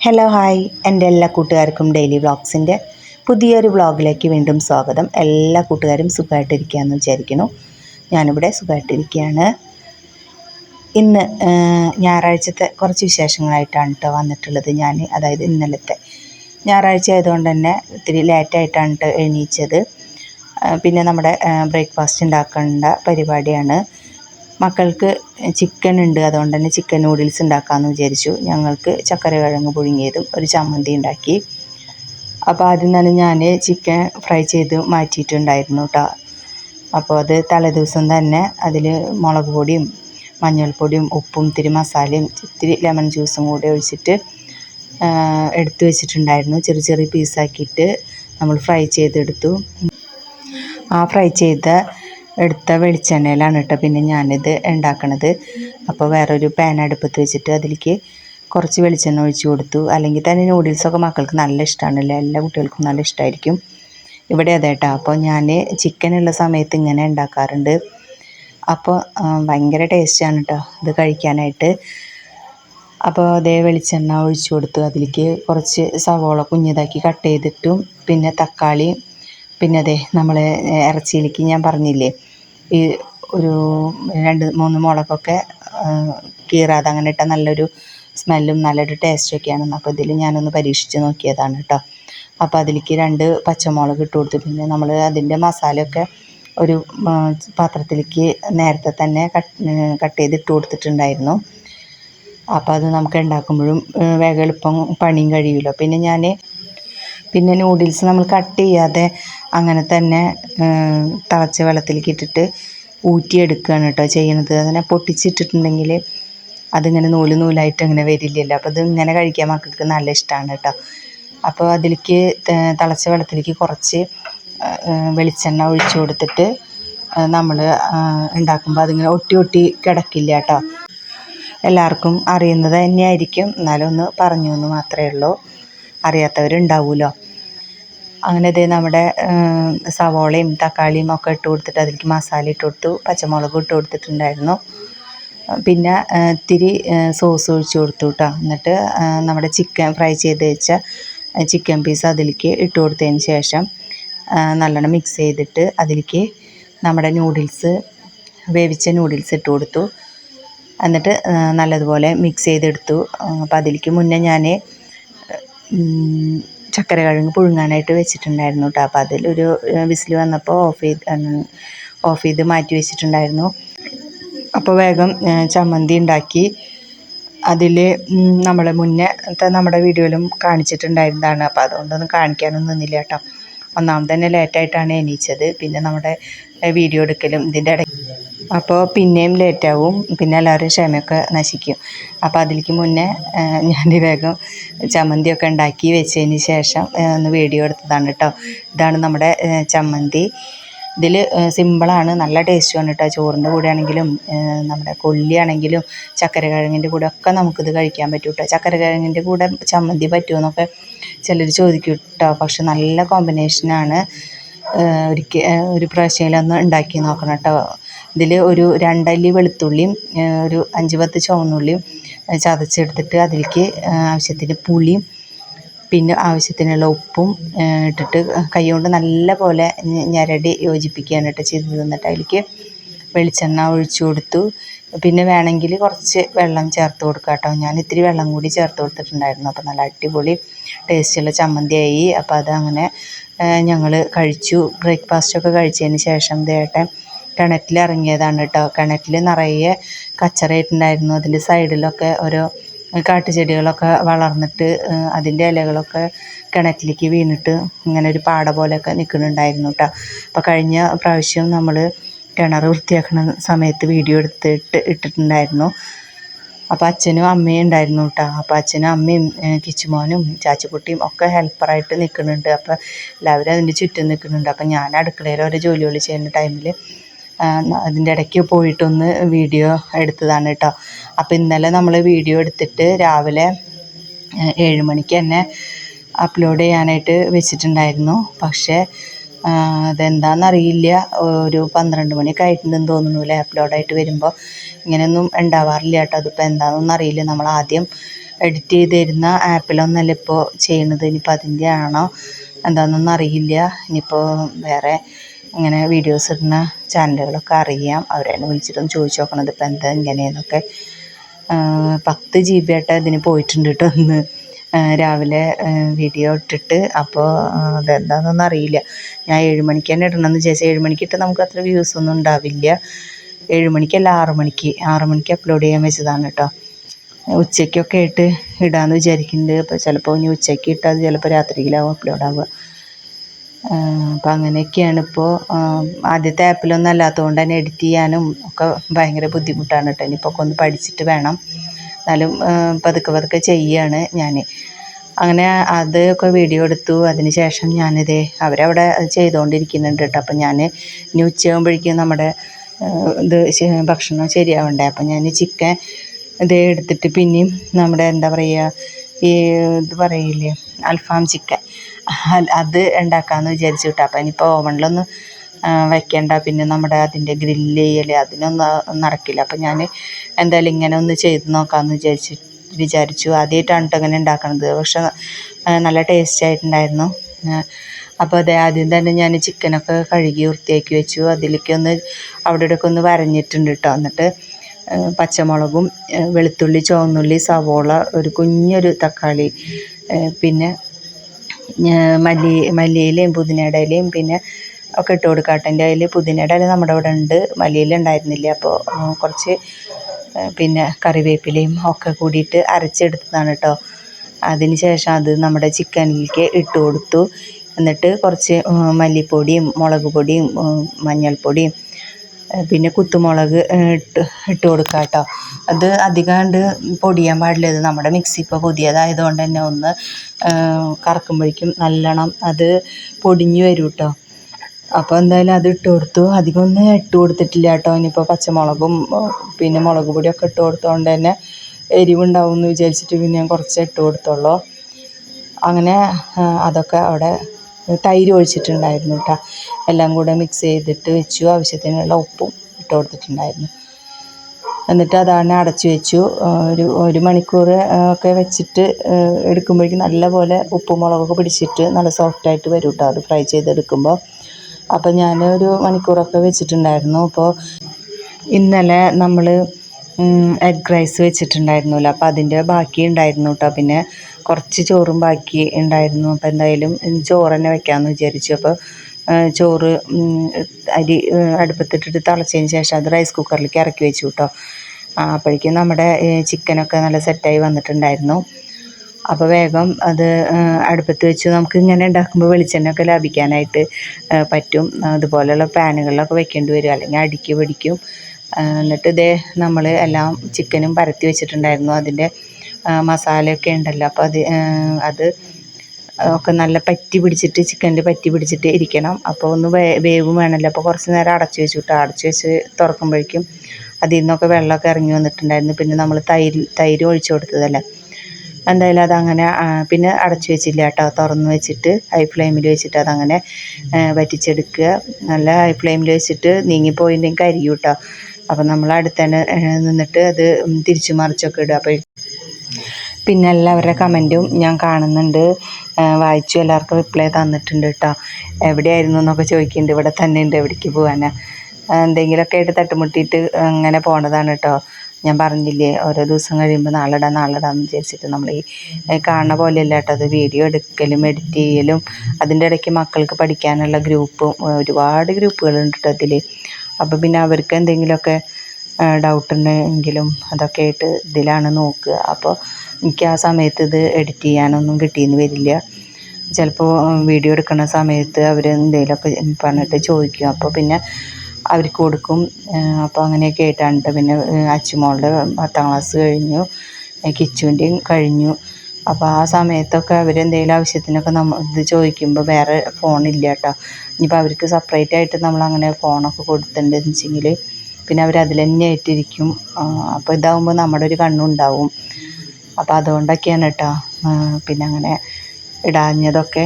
Hello hi എന്റെ എല്ലാ കൂട്ടുകാർക്കും ഡെയിലി വ്ളോഗ്സിന്റെ പുതിയൊരു വ്ളോഗിലേക്ക് വീണ്ടും സ്വാഗതം. എല്ലാ കൂട്ടുകാരും സുഖമായിട്ടിരിക്കുകയെന്ന് വിചാരിക്കുന്നു. ഞാനിവിടെ സുഖമായിട്ടിരിക്കുകയാണ്. ഇന്ന് ഞായറാഴ്ചത്തെ കുറച്ച് വിശേഷങ്ങളായിട്ടാണ് കേട്ടോ വന്നിട്ടുള്ളത് ഞാൻ അതായത് ഇന്നലത്തെ ഞായറാഴ്ച ആയതുകൊണ്ട് തന്നെ ഇത്തിരി ലേറ്റായിട്ടാണ് കേട്ടോ എണീച്ചത്. പിന്നെ നമ്മുടെ ബ്രേക്ക്ഫാസ്റ്റ് ഉണ്ടാക്കേണ്ട പരിപാടിയാണ്. മക്കൾക്ക് ചിക്കൻ ഉണ്ട്. അതുകൊണ്ട് തന്നെ ചിക്കൻ നൂഡിൽസ് ഉണ്ടാക്കാമെന്ന് വിചാരിച്ചു. ഞങ്ങൾക്ക് ചക്കര കിഴങ്ങ് പുഴുങ്ങിയതും ഒരു ചമ്മന്തി ഉണ്ടാക്കി. അപ്പോൾ ആദ്യം തന്നെ ഞാൻ ചിക്കൻ ഫ്രൈ ചെയ്ത് മാറ്റിയിട്ടുണ്ടായിരുന്നു കേട്ടോ അപ്പോൾ അത് തലേദിവസം തന്നെ അതിൽ മുളക് പൊടിയും മഞ്ഞൾപ്പൊടിയും ഉപ്പും ഇത്തിരി മസാലയും ഇത്തിരി ലെമൺ ജ്യൂസും കൂടി ഒഴിച്ചിട്ട് എടുത്ത് വെച്ചിട്ടുണ്ടായിരുന്നു. ചെറിയ ചെറിയ പീസാക്കിയിട്ട് നമ്മൾ ഫ്രൈ ചെയ്തെടുത്തു. ആ ഫ്രൈ ചെയ്ത എടുത്ത വെളിച്ചെണ്ണയിലാണ് കേട്ടോ പിന്നെ ഞാനിത് ഉണ്ടാക്കണത്. അപ്പോൾ വേറൊരു പാൻ അടുപ്പത്ത് വെച്ചിട്ട് അതിലേക്ക് കുറച്ച് വെളിച്ചെണ്ണ ഒഴിച്ചു കൊടുത്തു. അല്ലെങ്കിൽ തന്നെ നൂഡിൽസൊക്കെ മക്കൾക്ക് നല്ല ഇഷ്ടമാണല്ലോ എല്ലാ കുട്ടികൾക്കും നല്ല ഇഷ്ടമായിരിക്കും ഇവിടെ അതെ കേട്ടോ. അപ്പോൾ ഞാൻ ചിക്കൻ ഉള്ള സമയത്ത് ഇങ്ങനെ ഉണ്ടാക്കാറുണ്ട്. അപ്പോൾ ഭയങ്കര ടേസ്റ്റാണ് കേട്ടോ ഇത് കഴിക്കാനായിട്ട്. അപ്പോൾ അതേ വെളിച്ചെണ്ണ ഒഴിച്ചു കൊടുത്തു. അതിലേക്ക് കുറച്ച് സവോള കുഞ്ഞിതാക്കി കട്ട് ചെയ്തിട്ടും പിന്നെ തക്കാളി. പിന്നെ അതെ നമ്മൾ ഇറച്ചിയിലേക്ക് ഞാൻ പറഞ്ഞില്ലേ? ഈ ഒരു രണ്ട് മൂന്ന് മുളകൊക്കെ കീറാതെ അങ്ങനെ ഇട്ടാൽ നല്ലൊരു സ്മെല്ലും നല്ലൊരു ടേസ്റ്റും ഒക്കെയാണ് അപ്പോൾ ഇതിൽ ഞാനൊന്ന് പരീക്ഷിച്ച് നോക്കിയതാണ് കേട്ടോ അപ്പോൾ അതിലേക്ക് രണ്ട് പച്ചമുളക് ഇട്ട് കൊടുത്തു. പിന്നെ നമ്മൾ അതിന്റെ മസാലയൊക്കെ ഒരു പാത്രത്തിലേക്ക് നേരത്തെ തന്നെ കട്ട് കട്ട് ചെയ്ത് ഇട്ട് കൊടുത്തിട്ടുണ്ടായിരുന്നു. അപ്പോൾ അത് നമുക്ക് ഉണ്ടാക്കുമ്പോഴും വേഗം എളുപ്പം പണിയും കഴിയുമല്ലോ പിന്നെ ഞാൻ പിന്നെ നൂഡിൽസ് നമ്മൾ കട്ട് ചെയ്യാതെ അങ്ങനെ തന്നെ തിളച്ച വെള്ളത്തിലേക്ക് ഇട്ടിട്ട് ഊറ്റിയെടുക്കുകയാണ് കേട്ടോ ചെയ്യുന്നത്. അങ്ങനെ പൊട്ടിച്ചിട്ടിട്ടുണ്ടെങ്കിൽ അതിങ്ങനെ നൂൽ നൂലായിട്ട് അങ്ങനെ വരില്ലല്ലോ. അപ്പോൾ ഇത് കഴിക്കാൻ മക്കൾക്ക് നല്ല ഇഷ്ടമാണ് കേട്ടോ. അപ്പോൾ അതിലേക്ക് തിളച്ച വെള്ളത്തിലേക്ക് കുറച്ച് വെളിച്ചെണ്ണ ഒഴിച്ചു കൊടുത്തിട്ട് നമ്മൾ ഉണ്ടാക്കുമ്പോൾ അതിങ്ങനെ ഒട്ടി ഒട്ടി കിടക്കില്ല കേട്ടോ. എല്ലാവർക്കും അറിയുന്നത് തന്നെയായിരിക്കും. എന്നാലും ഒന്ന് പറഞ്ഞു എന്ന് മാത്രമേ ഉള്ളൂ. അറിയാത്തവരുണ്ടാവുമല്ലോ അങ്ങനെ ഇതേ നമ്മുടെ സവോളയും തക്കാളിയും ഒക്കെ ഇട്ട് കൊടുത്തിട്ട് അതിലേക്ക് മസാല ഇട്ട് കൊടുത്തു പച്ചമുളക് ഇട്ട് കൊടുത്തിട്ടുണ്ടായിരുന്നു. പിന്നെ ഇത്തിരി സോസ് ഒഴിച്ച് കൊടുത്തു കേട്ടോ. എന്നിട്ട് നമ്മുടെ ചിക്കൻ ഫ്രൈ ചെയ്ത് വെച്ച ചിക്കൻ പീസ് അതിലേക്ക് ഇട്ട് കൊടുത്തതിന് ശേഷം നല്ലോണം മിക്സ് ചെയ്തിട്ട് അതിലേക്ക് നമ്മുടെ നൂഡിൽസ് വേവിച്ച നൂഡിൽസ് ഇട്ട് കൊടുത്തു. എന്നിട്ട് നല്ലതുപോലെ മിക്സ് ചെയ്തെടുത്തു. അപ്പോൾ അതിലേക്ക് മുന്നേ ഞാൻ ചക്കര കിഴങ്ങ് പുഴുങ്ങാനായിട്ട് വെച്ചിട്ടുണ്ടായിരുന്നു കേട്ടോ. അപ്പോൾ അതിലൊരു വിസിൽ വന്നപ്പോൾ ഓഫ് ചെയ്ത് ഓഫ് ചെയ്ത് മാറ്റി വെച്ചിട്ടുണ്ടായിരുന്നു. അപ്പോൾ വേഗം ചമ്മന്തി ഉണ്ടാക്കി. അതിൽ നമ്മൾ മുന്നേ നമ്മുടെ വീഡിയോയിലും കാണിച്ചിട്ടുണ്ടായിരുന്നതാണ്. അപ്പോൾ അതുകൊണ്ടൊന്നും കാണിക്കാനൊന്നും നിന്നില്ല കേട്ടോ. ഒന്നാമത് തന്നെ ലേറ്റായിട്ടാണ് എണീച്ചത്. പിന്നെ നമ്മുടെ വീഡിയോ എടുക്കലും ഇതിന്റെ ഇടയ്ക്ക് അപ്പോൾ പിന്നെയും ലേറ്റാവും. പിന്നെ എല്ലാവരും ക്ഷമയൊക്കെ നശിക്കും. അപ്പോൾ അതിലേക്ക് മുന്നേ ഞാൻ വേഗം ചമ്മന്തിയൊക്കെ ഉണ്ടാക്കി വെച്ചതിന് ശേഷം ഒന്ന് വീഡിയോ എടുത്തതാണ് കേട്ടോ ഇതാണ് നമ്മുടെ ചമ്മന്തി. ഇതിൽ സിമ്പിളാണ്. നല്ല ടേസ്റ്റുമാണ് കേട്ടോ ചോറിന്റെ കൂടെ ആണെങ്കിലും നമ്മുടെ നമ്മുടെ കൊള്ളിയാണെങ്കിലും ചക്കര കിഴങ്ങിന്റെ കൂടെ ഒക്കെ നമുക്കിത് കഴിക്കാൻ പറ്റും കേട്ടോ ചക്കര കിഴങ്ങിന്റെ കൂടെ ചമ്മന്തി പറ്റുമെന്നൊക്കെ ചിലർ ചോദിക്കും കേട്ടോ പക്ഷെ നല്ല കോമ്പിനേഷനാണ് ഒരിക്കൽ ഒരു പ്രാവശ്യമെങ്കിലൊന്ന് ഉണ്ടാക്കി നോക്കണം കേട്ടോ ഇതിൽ ഒരു രണ്ടല്ലി വെളുത്തുള്ളിയും ഒരു അഞ്ച് പത്ത് ചുവന്നുള്ളിയും ചതച്ചെടുത്തിട്ട് അതിലേക്ക് ആവശ്യത്തിന് പുളിയും പിന്നെ ആവശ്യത്തിനുള്ള ഉപ്പും ഇട്ടിട്ട് കൈ കൊണ്ട് നല്ല പോലെ ഞരടി യോജിപ്പിക്കുകയാണ് കേട്ടോ ചെയ്തത്. എന്നിട്ട് അതിലേക്ക് വെളിച്ചെണ്ണ ഒഴിച്ചു കൊടുത്തു. പിന്നെ വേണമെങ്കിൽ കുറച്ച് വെള്ളം ചേർത്ത് കൊടുക്കുക കേട്ടോ. ഞാൻ ഇത്തിരി വെള്ളം കൂടി ചേർത്ത് കൊടുത്തിട്ടുണ്ടായിരുന്നു. അപ്പോൾ നല്ല അടിപൊളി ടേസ്റ്റുള്ള ചമ്മന്തിയായി. അപ്പോൾ അതങ്ങനെ ഞങ്ങൾ കഴിച്ചു. ബ്രേക്ക്ഫാസ്റ്റൊക്കെ കഴിച്ചതിന് ശേഷം ദേട്ടൻ കിണറ്റിൽ ഇറങ്ങിയതാണ് കേട്ടോ കിണറ്റിൽ നിറയെ കച്ചറയിട്ടുണ്ടായിരുന്നു. അതിന്റെ സൈഡിലൊക്കെ ഓരോ കാട്ടുചെടികളൊക്കെ വളർന്നിട്ട് അതിന്റെ ഇലകളൊക്കെ കിണറ്റിലേക്ക് വീണിട്ട് ഇങ്ങനെ ഒരു പാട പോലെയൊക്കെ നിൽക്കുന്നുണ്ടായിരുന്നു കേട്ടോ അപ്പോൾ കഴിഞ്ഞ പ്രാവശ്യം നമ്മൾ കിണർ വൃത്തിയാക്കുന്ന സമയത്ത് വീഡിയോ എടുത്തിട്ട് ഇട്ടിട്ടുണ്ടായിരുന്നു. അപ്പോൾ അച്ഛനും അമ്മയും ഉണ്ടായിരുന്നു കേട്ടോ അപ്പോൾ അച്ഛനും അമ്മയും കിച്ചുമോനും ചാച്ചിക്കുട്ടിയും ഒക്കെ ഹെൽപ്പറായിട്ട് നിൽക്കുന്നുണ്ട്. അപ്പോൾ എല്ലാവരും അതിന്റെ ചുറ്റും നിൽക്കുന്നുണ്ട്. അപ്പോൾ ഞാൻ അടുക്കളയിൽ ഓരോ ജോലികൾ ചെയ്യുന്ന ടൈമിൽ അതിന്റെ ഇടയ്ക്ക് പോയിട്ടൊന്ന് വീഡിയോ എടുത്തതാണ് കേട്ടോ അപ്പോൾ ഇന്നലെ നമ്മൾ വീഡിയോ എടുത്തിട്ട് രാവിലെ ഏഴ് മണിക്ക് തന്നെ അപ്ലോഡ് ചെയ്യാനായിട്ട് വെച്ചിട്ടുണ്ടായിരുന്നു. പക്ഷേ അതെന്താണെന്നറിയില്ല ഒരു പന്ത്രണ്ട് മണിയൊക്കെ ആയിട്ടുണ്ടെന്ന് തോന്നുന്നു അല്ലേ അപ്ലോഡായിട്ട് വരുമ്പോൾ ഇങ്ങനെയൊന്നും ഉണ്ടാവാറില്ല കേട്ടോ അതിപ്പോൾ എന്താണെന്നൊന്നും അറിയില്ല. നമ്മൾ ആദ്യം എഡിറ്റ് ചെയ്ത് തരുന്ന ആപ്പിലൊന്നല്ല ഇപ്പോൾ ചെയ്യണത്. ഇനിയിപ്പോൾ അതിന്റെ ആണോ? എന്താണെന്നൊന്നും അറിയില്ല. ഇനിയിപ്പോൾ വേറെ ഇങ്ങനെ വീഡിയോസ് ഇടുന്ന ചാനലുകളൊക്കെ അറിയാം. അവരെന്നെ വിളിച്ചിട്ടൊന്ന് ചോദിച്ചു നോക്കണത് ഇപ്പം എന്താ ഇങ്ങനെയെന്നൊക്കെ. പത്ത് ജി ബി ആയിട്ട് ഇതിന് പോയിട്ടുണ്ട് കേട്ടോ ഒന്ന് രാവിലെ വീഡിയോ ഇട്ടിട്ട് അപ്പോൾ അതെന്താണെന്നൊന്നും അറിയില്ല. ഞാൻ ഏഴ് മണിക്ക് തന്നെ ഇടണമെന്ന് വിചാരിച്ചു ഏഴ് മണിക്ക് ഇട്ട് നമുക്ക് അത്ര വ്യൂസ് ഒന്നും ഉണ്ടാവില്ല. ഏഴ് മണിക്കല്ല ആറ് മണിക്ക്. ആറ് മണിക്ക് അപ്ലോഡ് ചെയ്യാൻ വെച്ചതാണ് കേട്ടോ ഉച്ചയ്ക്കൊക്കെ ആയിട്ട് ഇടാമെന്ന് വിചാരിക്കുന്നുണ്ട് അപ്പോൾ ചിലപ്പോൾ ഇനി ഉച്ചയ്ക്ക് ഇട്ടാൽ ചിലപ്പോൾ രാത്രിയിലാവും അപ്ലോഡ് ആവുക. അപ്പോൾ അങ്ങനെയൊക്കെയാണ് ഇപ്പോൾ ആദ്യത്തെ ആപ്പിലൊന്നും അല്ലാത്തതുകൊണ്ട് തന്നെ എഡിറ്റ് ചെയ്യാനും ഒക്കെ ഭയങ്കര ബുദ്ധിമുട്ടാണ് കേട്ടോ ഇനിയിപ്പോൾ ഒക്കെ ഒന്ന് പഠിച്ചിട്ട് വേണം. എന്നാലും പതുക്കെ പതുക്കെ ചെയ്യുകയാണ് ഞാൻ അങ്ങനെ അതൊക്കെ വീഡിയോ എടുത്തു. അതിന് ശേഷം ഞാനിതേ അവരവിടെ ചെയ്തുകൊണ്ടിരിക്കുന്നുണ്ട് കേട്ടോ അപ്പം ഞാൻ ഇനി ഉച്ചയാകുമ്പോഴേക്കും നമ്മുടെ ഇത് ഭക്ഷണം ശരിയാവണ്ടേ. അപ്പം ഞാൻ ചിക്കൻ ഇതേ എടുത്തിട്ട് പിന്നെയും നമ്മുടെ എന്താ പറയുക ഈ ഇത് പറയില്ലേ അൽഫാം ചിക്കൻ അത് ഉണ്ടാക്കാമെന്ന് വിചാരിച്ചു കേട്ടോ അപ്പം ഇനിയിപ്പോൾ ഓവണിലൊന്നും വയ്ക്കേണ്ട പിന്നെ നമ്മുടെ അതിന്റെ ഗ്രില്ല് ചെയ്യൽ അതിനൊന്നും നടക്കില്ല. അപ്പം ഞാൻ എന്തായാലും ഇങ്ങനെ ഒന്ന് ചെയ്ത് നോക്കാമെന്ന് വിചാരിച്ചു വിചാരിച്ചു. ആദ്യമായിട്ടാണ് കേട്ടോ ഇങ്ങനെ ഉണ്ടാക്കണത്. പക്ഷെ നല്ല ടേസ്റ്റ് ആയിട്ടുണ്ടായിരുന്നു. അപ്പോൾ അതെ ആദ്യം തന്നെ ഞാൻ ചിക്കനൊക്കെ കഴുകി വൃത്തിയാക്കി വെച്ചു. അതിലേക്ക് ഒന്ന് അവിടെ ഇവിടെയൊക്കെ ഒന്ന് വരഞ്ഞിട്ടുണ്ട് കേട്ടോ എന്നിട്ട് പച്ചമുളകും വെളുത്തുള്ളി ചുവന്നുള്ളി സവോള ഒരു കുഞ്ഞൊരു തക്കാളി പിന്നെ മല്ലി മല്ലിയിലയും പുതിനയുടെ പിന്നെ ഒക്കെ ഇട്ട് കൊടുക്കാം എന്റെ അതിൽ പുതിനയുടെ ഇല നമ്മുടെ ഇവിടെ ഉണ്ട്. മല്ലിയില ഉണ്ടായിരുന്നില്ല. അപ്പോൾ കുറച്ച് പിന്നെ കറിവേപ്പിലയും ഒക്കെ കൂടിയിട്ട് അരച്ചെടുത്തതാണ് കേട്ടോ. അതിന് ശേഷം അത് നമ്മുടെ ചിക്കനിലേക്ക് ഇട്ട് കൊടുത്തു. എന്നിട്ട് കുറച്ച് മല്ലിപ്പൊടിയും മുളക് പൊടിയും മഞ്ഞൾപ്പൊടിയും പിന്നെ കുത്തുമുളക് ഇട്ട് ഇട്ട് കൊടുക്കുക കേട്ടോ അത് അധികമാണ്ട് പൊടിയാൻ പാടില്ല. ഇത് നമ്മുടെ മിക്സി ഇപ്പോൾ പുതിയതായത് കൊണ്ട് തന്നെ ഒന്ന് കറക്കുമ്പോഴേക്കും നല്ലോണം അത് പൊടിഞ്ഞു വരും കേട്ടോ അപ്പോൾ എന്തായാലും അത് ഇട്ട് കൊടുത്തു. അധികം ഒന്നും ഇട്ട് കൊടുത്തിട്ടില്ല കേട്ടോ ഇനിയിപ്പോൾ പച്ചമുളകും പിന്നെ മുളക് പൊടിയൊക്കെ ഇട്ട് കൊടുത്തതുകൊണ്ട് തന്നെ എരിവുണ്ടാവും എന്ന് വിചാരിച്ചിട്ട് പിന്നെ ഞാൻ കുറച്ച് ഇട്ട് കൊടുത്തുള്ളൂ. അങ്ങനെ അതൊക്കെ അവിടെ തൈര് ഒഴിച്ചിട്ടുണ്ടായിരുന്നു കേട്ടോ എല്ലാം കൂടെ മിക്സ് ചെയ്തിട്ട് വെച്ചു. ആവശ്യത്തിനുള്ള ഉപ്പും ഇട്ട് കൊടുത്തിട്ടുണ്ടായിരുന്നു. എന്നിട്ട് അതാണ് അടച്ചു വെച്ചു. ഒരു ഒരു മണിക്കൂർ ഒക്കെ വെച്ചിട്ട് എടുക്കുമ്പോഴേക്കും നല്ലപോലെ ഉപ്പും മുളകൊക്കെ പിടിച്ചിട്ട് നല്ല സോഫ്റ്റായിട്ട് വരും കേട്ടോ അത് ഫ്രൈ ചെയ്തെടുക്കുമ്പോൾ അപ്പോൾ ഞാൻ ഒരു മണിക്കൂറൊക്കെ വെച്ചിട്ടുണ്ടായിരുന്നു. അപ്പോൾ ഇന്നലെ നമ്മൾ എഗ് റൈസ് വെച്ചിട്ടുണ്ടായിരുന്നല്ലോ. അപ്പോൾ അതിന്റെ ബാക്കി ഉണ്ടായിരുന്നു കേട്ടോ പിന്നെ കുറച്ച് ചോറും ബാക്കി ഉണ്ടായിരുന്നു. അപ്പോൾ എന്തായാലും ചോറ് തന്നെ വെക്കാമെന്ന് വിചാരിച്ചു. അപ്പോൾ ചോറ് അരി അടുപ്പത്തിട്ടിട്ട് തിളച്ചതിന് ശേഷം അത് റൈസ് കുക്കറിലേക്ക് ഇറക്കി വെച്ചു കേട്ടോ അപ്പോഴേക്കും നമ്മുടെ ചിക്കനൊക്കെ നല്ല സെറ്റായി വന്നിട്ടുണ്ടായിരുന്നു. അപ്പോൾ വേഗം അത് അടുപ്പത്ത് വെച്ച്. നമുക്ക് ഇങ്ങനെ ഉണ്ടാക്കുമ്പോൾ വെളിച്ചെണ്ണയൊക്കെ ലാഭിക്കാനായിട്ട് പറ്റും. അതുപോലെയുള്ള പാനുകളിലൊക്കെ വെക്കേണ്ടി വരും. അല്ലെങ്കിൽ അടിക്ക് പിടിക്കും. എന്നിട്ട് ഇതേ നമ്മൾ എല്ലാം ചിക്കനും പരത്തി വെച്ചിട്ടുണ്ടായിരുന്നു. അതിന്റെ മസാലയൊക്കെ ഉണ്ടല്ലോ. അപ്പോൾ അത് അത് ഒക്കെ നല്ല പറ്റി പിടിച്ചിട്ട് ചിക്കനിൽ പറ്റി പിടിച്ചിട്ട് ഇരിക്കണം. അപ്പോൾ ഒന്ന് വേ വേവും വേണമല്ലോ അപ്പോൾ കുറച്ച് നേരം അടച്ചു വെച്ചു കേട്ടോ അടച്ചു വെച്ച് തുറക്കുമ്പോഴേക്കും അതിൽ നിന്നൊക്കെ വെള്ളമൊക്കെ ഇറങ്ങി വന്നിട്ടുണ്ടായിരുന്നു. പിന്നെ നമ്മൾ തൈര് തൈര് ഒഴിച്ചു കൊടുത്തതല്ലേ? എന്തായാലും അതങ്ങനെ പിന്നെ അടച്ചു വെച്ചില്ല കേട്ടോ. തുറന്ന് വെച്ചിട്ട് ഹൈ ഫ്ലെയിമിൽ വെച്ചിട്ട് അതങ്ങനെ വറ്റിച്ചെടുക്കുക. നല്ല ഹൈ ഫ്ലെയിമിൽ വെച്ചിട്ട് നീങ്ങിപ്പോയിട്ടുണ്ടെങ്കിൽ കരിയൂട്ടോ അപ്പം നമ്മൾ അടുത്തന്നെ നിന്നിട്ട് അത് തിരിച്ചു മറിച്ചൊക്കെ ഇടുക. അപ്പോൾ പിന്നെ എല്ലാവരുടെ കമന്റും ഞാൻ കാണുന്നുണ്ട്. വായിച്ചു എല്ലാവർക്കും റിപ്ലൈ തന്നിട്ടുണ്ട് കേട്ടോ എവിടെയായിരുന്നു എന്നൊക്കെ ചോദിക്കുന്നുണ്ട്. ഇവിടെ തന്നെ ഉണ്ട് എവിടേക്ക് പോകാനാ എന്തെങ്കിലുമൊക്കെ ആയിട്ട് തട്ടുമുട്ടിയിട്ട് അങ്ങനെ പോണതാണ് കേട്ടോ ഞാൻ പറഞ്ഞില്ലേ ഓരോ ദിവസം കഴിയുമ്പോൾ നാളെടാ നാളെടാന്ന് നാളെ വിചാരിച്ചിട്ട് നമ്മൾ ഈ കാണുന്ന പോലെയല്ല കേട്ടോ അത് വീഡിയോ എടുക്കലും എഡിറ്റ് ചെയ്യലും അതിന്റെ ഇടയ്ക്ക് മക്കൾക്ക് പഠിക്കാനുള്ള ഗ്രൂപ്പും ഒരുപാട് ഗ്രൂപ്പുകളുണ്ട് കേട്ടോ അതിൽ അപ്പോൾ പിന്നെ അവർക്ക് എന്തെങ്കിലുമൊക്കെ ഡൗട്ട് ഉണ്ടെങ്കിലും അതൊക്കെ ആയിട്ട് ഇതിലാണ് നോക്കുക. അപ്പോൾ എനിക്ക് ആ സമയത്ത് ഇത് എഡിറ്റ് ചെയ്യാനൊന്നും കിട്ടിയെന്ന് വരില്ല. ചിലപ്പോൾ വീഡിയോ എടുക്കുന്ന സമയത്ത് അവർ എന്തെങ്കിലുമൊക്കെ പറഞ്ഞിട്ട് ചോദിക്കും. അപ്പോൾ പിന്നെ അവർക്ക് കൊടുക്കും. അപ്പോൾ അങ്ങനെയൊക്കെ ആയിട്ടാണ് ട്ടോ. പിന്നെ അച്ചുമോളുടെ പത്താം ക്ലാസ് കഴിഞ്ഞു. കിച്ചുവിന്റെയും കഴിഞ്ഞു. അപ്പോൾ ആ സമയത്തൊക്കെ അവരെന്തെങ്കിലും ആവശ്യത്തിനൊക്കെ നമ്മൾ ഇത് ചോദിക്കുമ്പോൾ വേറെ ഫോണില്ല കേട്ടോ ഇനിയിപ്പോൾ അവർക്ക് സെപ്പറേറ്റ് ആയിട്ട് നമ്മൾ അങ്ങനെ ഫോണൊക്കെ കൊടുത്തിട്ടുണ്ടെന്ന് വെച്ചെങ്കിൽ പിന്നെ അവർ അതിൽ തന്നെ ആയിട്ടിരിക്കും അപ്പോൾ ഇതാകുമ്പോൾ നമ്മുടെ ഒരു കണ്ണുണ്ടാവും. അപ്പോൾ അതുകൊണ്ടൊക്കെയാണ് കേട്ടോ. പിന്നെ അങ്ങനെ ഇടാഞ്ഞതൊക്കെ.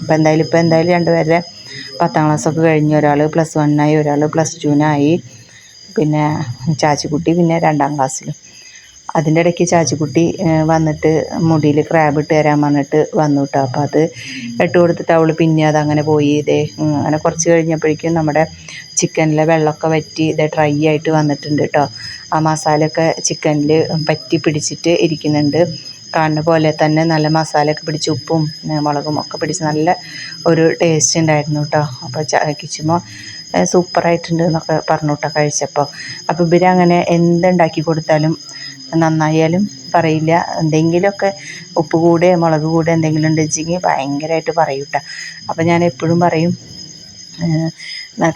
അപ്പോൾ എന്തായാലും ഇപ്പോൾ എന്തായാലും രണ്ടുപേരുടെ പത്താം ക്ലാസ്സൊക്കെ കഴിഞ്ഞ് ഒരാൾ പ്ലസ് വണ്ണായി ഒരാൾ പ്ലസ് ടുവിനായി പിന്നെ ചാച്ചിക്കുട്ടി പിന്നെ രണ്ടാം ക്ലാസ്സിലും അതിന്റെ ഇടയ്ക്ക് ചാച്ചിക്കുട്ടി വന്നിട്ട് മുടിയിൽ ക്രാബ് ഇട്ട് തരാൻ പറഞ്ഞിട്ട് വന്നു കേട്ടോ. അപ്പോൾ അത് ഇട്ട് കൊടുത്തിട്ട് അവൾ പിന്നെ അത് അങ്ങനെ പോയി ഇതേ അങ്ങനെ കുറച്ച് കഴിഞ്ഞപ്പോഴേക്കും നമ്മുടെ ചിക്കനിലെ വെള്ളമൊക്കെ വറ്റി ഇത് ഡ്രൈ ആയിട്ട് വന്നിട്ടുണ്ട് കേട്ടോ. ആ മസാലയൊക്കെ ചിക്കനിൽ പറ്റി പിടിച്ചിട്ട് ഇരിക്കുന്നുണ്ട്. കാണുന്ന പോലെ തന്നെ നല്ല മസാലയൊക്കെ പിടിച്ച് ഉപ്പും മുളകും ഒക്കെ പിടിച്ച് നല്ല ഒരു ടേസ്റ്റ് ഉണ്ടായിരുന്നു കേട്ടോ അപ്പോൾ കിച്ചുമോ സൂപ്പറായിട്ടുണ്ട് എന്നൊക്കെ പറഞ്ഞു കേട്ടോ കഴിച്ചപ്പോൾ അപ്പോൾ ഇവരങ്ങനെ എന്തുണ്ടാക്കി കൊടുത്താലും നന്നായാലും പറയില്ല. എന്തെങ്കിലുമൊക്കെ ഉപ്പ് കൂടെ മുളക് കൂടെ എന്തെങ്കിലും ഉണ്ടെച്ചെങ്കിൽ ഭയങ്കരമായിട്ട് പറയും കേട്ടോ അപ്പോൾ ഞാൻ എപ്പോഴും പറയും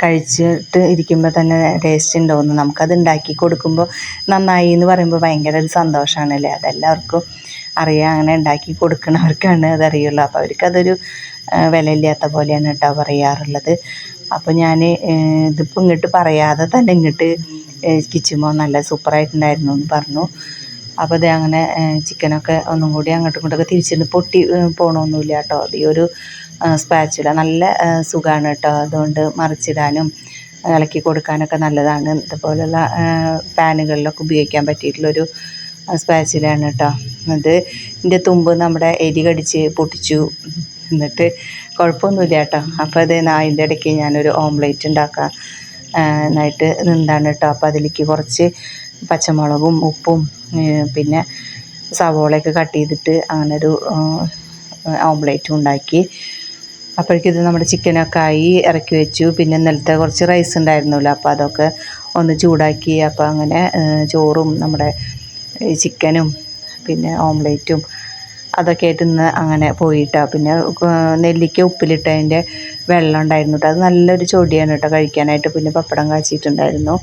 കഴിച്ചിട്ട് ഇരിക്കുമ്പോൾ തന്നെ ടേസ്റ്റ് ഉണ്ടാവുന്നു നമുക്കത് ഉണ്ടാക്കി കൊടുക്കുമ്പോൾ നന്നായി എന്ന് പറയുമ്പോൾ ഭയങ്കര ഒരു സന്തോഷമാണല്ലേ അതെല്ലാവർക്കും അറിയാം. അങ്ങനെ ഉണ്ടാക്കി കൊടുക്കണവർക്കാണ് അതറിയുള്ളൂ അപ്പോൾ അവർക്കതൊരു വിലയില്ലാത്ത പോലെയാണ് കേട്ടോ പറയാറുള്ളത്. അപ്പോൾ ഞാൻ ഇതിപ്പോൾ ഇങ്ങോട്ട് പറയാതെ തന്നെ ഇങ്ങോട്ട് കിച്ചുമോ നല്ല സൂപ്പറായിട്ടുണ്ടായിരുന്നു എന്ന് പറഞ്ഞു. അപ്പോൾ ഇത് അങ്ങനെ ചിക്കനൊക്കെ ഒന്നും കൂടി അങ്ങോട്ടും ഇങ്ങോട്ടൊക്കെ തിരിച്ചിട്ട് പൊട്ടി പോകണമൊന്നുമില്ല കേട്ടോ. ഈ ഒരു സ്പാച്ചുല നല്ല സുഖമാണ് കേട്ടോ. അതുകൊണ്ട് മറിച്ചിടാനും ഇളക്കി കൊടുക്കാനൊക്കെ നല്ലതാണ്. ഇതുപോലുള്ള പാനുകളിലൊക്കെ ഉപയോഗിക്കാൻ പറ്റിയിട്ടുള്ളൊരു സ്പാച്ചിലാണ് കേട്ടോ. അത് ഇതിന്റെ തുമ്പ് നമ്മുടെ എരി കടിച്ച് പൊട്ടിച്ചു. എന്നിട്ട് കുഴപ്പമൊന്നുമില്ല കേട്ടോ. അപ്പോൾ അത് അതിന്റെ ഇടയ്ക്ക് ഞാനൊരു ഓംലേറ്റ് ഉണ്ടാക്കാം. നന്നായിട്ട് നിന്നാണ് കേട്ടോ. അപ്പോൾ അതിലേക്ക് കുറച്ച് പച്ചമുളകും ഉപ്പും പിന്നെ സവോളയൊക്കെ കട്ട് ചെയ്തിട്ട് അങ്ങനൊരു ഓംലേറ്റും ഉണ്ടാക്കി. അപ്പോഴേക്കും ഇത് നമ്മുടെ ചിക്കനൊക്കെ ആയി ഇറക്കി വെച്ചു. പിന്നെ ഇന്നലത്തെ കുറച്ച് റൈസ് ഉണ്ടായിരുന്നല്ലോ അപ്പോൾ അതൊക്കെ ഒന്ന് ചൂടാക്കി അപ്പോൾ അങ്ങനെ ചോറും നമ്മുടെ ചിക്കനും പിന്നെ ഓംലേറ്റും അതൊക്കെ ആയിട്ട് ഇന്ന് അങ്ങനെ പോയിട്ടോ. പിന്നെ നെല്ലിക്ക ഉപ്പിലിട്ടതിന്റെ വെള്ളം ഉണ്ടായിരുന്നു. കേട്ടോ അത് നല്ലൊരു ചൊടിയാണ് കേട്ടോ കഴിക്കാനായിട്ട്. പിന്നെ പപ്പടം കാച്ചിട്ടുണ്ടായിരുന്നു.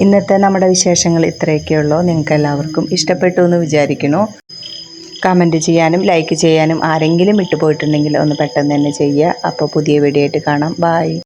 ഇന്നത്തെ നമ്മുടെ വിശേഷങ്ങൾ ഇത്രയൊക്കെ ഉള്ളൂ. നിങ്ങൾക്ക് എല്ലാവർക്കും ഇഷ്ടപ്പെട്ടു എന്ന് വിചാരിക്കുന്നു. കമന്റ് ചെയ്യാനും ലൈക്ക് ചെയ്യാനും ആരെങ്കിലും വിട്ടുപോയിട്ടുണ്ടെങ്കിൽ ഒന്ന് പെട്ടെന്ന് തന്നെ ചെയ്യുക. അപ്പോൾ പുതിയ വീഡിയോ ആയിട്ട് കാണാം. ബായ്